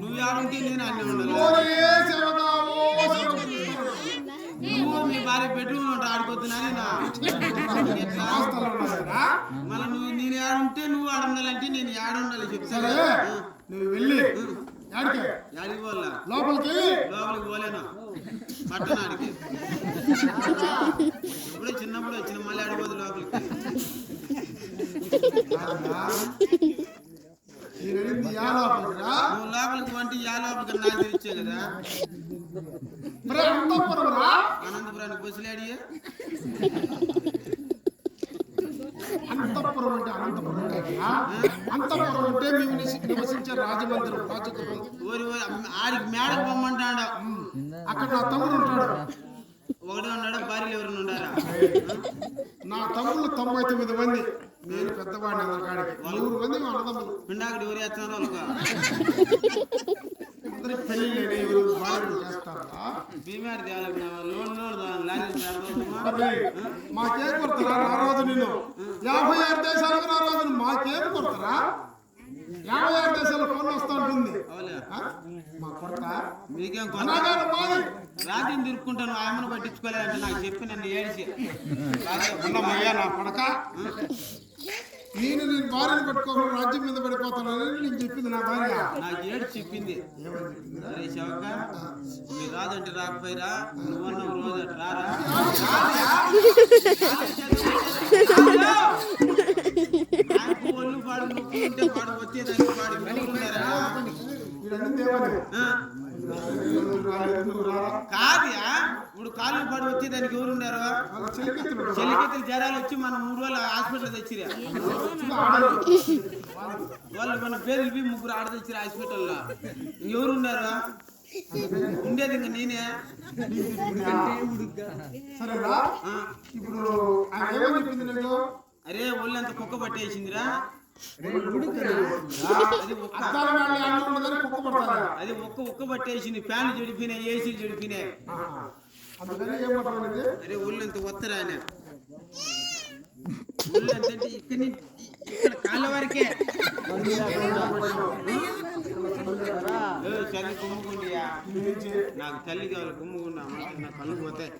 నువ్వు ఆడుంటే నేను అన్నీ. నువ్వు మీ భార్య బెడ్రూమ్ ఉంటా ఆడుకోతున్నానే నా ఎట్లా? ఆస్తులు ఉన్నాయి కదా? మళ్ళీ నువ్వు నేను ఆడుంటే నువ్వు ఆడుండాలంటే నేను ఆడుండాలి చెప్తాను నువ్వు వెళ్ళి యాడికి? పోలా లోపలికి? లోపలికి పోలేను? పట్టణానికి ఇప్పుడే చిన్నప్పుడు వచ్చిన మళ్ళీ ఆడిపోదు లోపలికి కాదురా. అడిగింది యా లోపలికి రా నువ్వు లోపలికి వంటి యా లోపలికి నాకు తెలిసే కదా మరి అంతఃపురం రా అనంతపురానికి బస్సులు అడిగే అంతఃపురం అంటే అనంతపురం? అంతఃపురం అంటే మేము నివసి- నివసించే రాజమందిరం రాజగృహం ఆడికి మేడకు పొమ్మంటాడు? అక్కడ నా తమ్ముడు ఉంటాడు. ఒకడే ఉన్నాడా? భార్యలు ఎవరైనా ఉండారా నా తమ్ముళ్ళు తొంభై తొమ్మిది మంది. పెద్దవాడిని అందరి కాడికి? నలుగురు మంది మా అన్నదమ్ములు. పిండాకుడు ఎవరు చేస్తున్నారు అందరికి పెళ్ళి లేని ఎవరు బాగా చేస్తారా? బీమారి తేవాలి లోన్ లోన్ లారీ మరి మాకేం కొడతారా? నా రోజు నేను యాభై ఆరు దేశాలకు నా రోజు మాకేం కొడతారా? యాభై ఆరు దేశాలు కొన్న వస్తూ ఉంటుంది అవులే. ఆ? మా కొడత? మీకేం కొన అనాగారు మాది. రాత్రిని తిరుక్కుంటాను. ఆయమ్మను పట్టించుకోలేదంటే నాకు చెప్పి నన్ను ఏడిచి. ఉన్నమయ్యా నా కొడక? నేను నేను భార్యను పట్టుకోకుండా రాజ్యం మీద పడిపోతానని నేను చెప్పింది నా భార్య. నాకు ఏడు చెప్పింది. శవక మీరు రాదంటే రాకపోయిరా. నువ్వన్న రోజు రారా? ఒళ్ళు పాడు ఉంటే పాడు వచ్చేదానికి కాదుయా ఇప్పుడు కాళ్ళు పాడు వచ్చేదానికి ఎవరు ఉన్నారు వాళ్ళ చెలికెత్తులు జ్వరాలు వచ్చి మనం మూడు రోజులు హాస్పిటల్ తెచ్చిరా. వాళ్ళు మన పేర్లు ముగ్గురు ఆడ తెచ్చిరా హాస్పిటల్లో. ఎవరు ఉన్నారు ఉండేది ఇంకా నేనే? ఇప్పుడు అరే ఒళ్ళంత కుక్క పట్టేసిందిరా. అది ఒక్క పట్టేసింది ఫ్యాన్లు చెడిపోయినాయి ఏసీలు చెడిపోయినాయి. అరే ఒళ్ళంత వత్తరా ఆయన? ఇక్కడ కాళ్ళ వరకే. కుమ్ముకుండియా. నాకు తల్లి కావాలి కుమ్ముకున్నా నా కళ్ళు పోతాయి.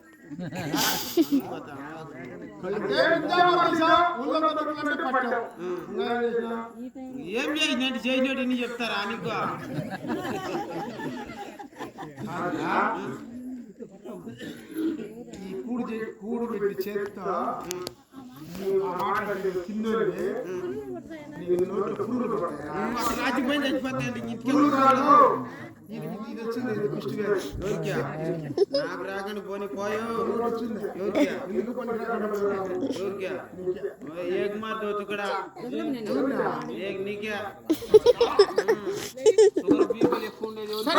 ఏం చేసినట్టు చేసినట్టు ఇన్ని చెప్తారా నీకు? ఈ కూడు కూడు పెట్టి? అసలు రాజుపోయి చచ్చిపోతాయండి ఇంటికి పురుగులు కాదు ఇది ఇది వచ్చింది ఇది కుష్టి వ్యాధి. ఎవరికా నాకు రాకుండా పోని పోయో ఒకటి వచ్చింది ఎవరికా ఎందుకు పని రాకుండా పోయినావు? ఎవరికా నీకే. ఏక్ మార్ దోతు కూడా ఎవరినా? ఏక్ నీకే షుగర్ బీపీలు ఎక్కువ ఉండేది ఎవరికి?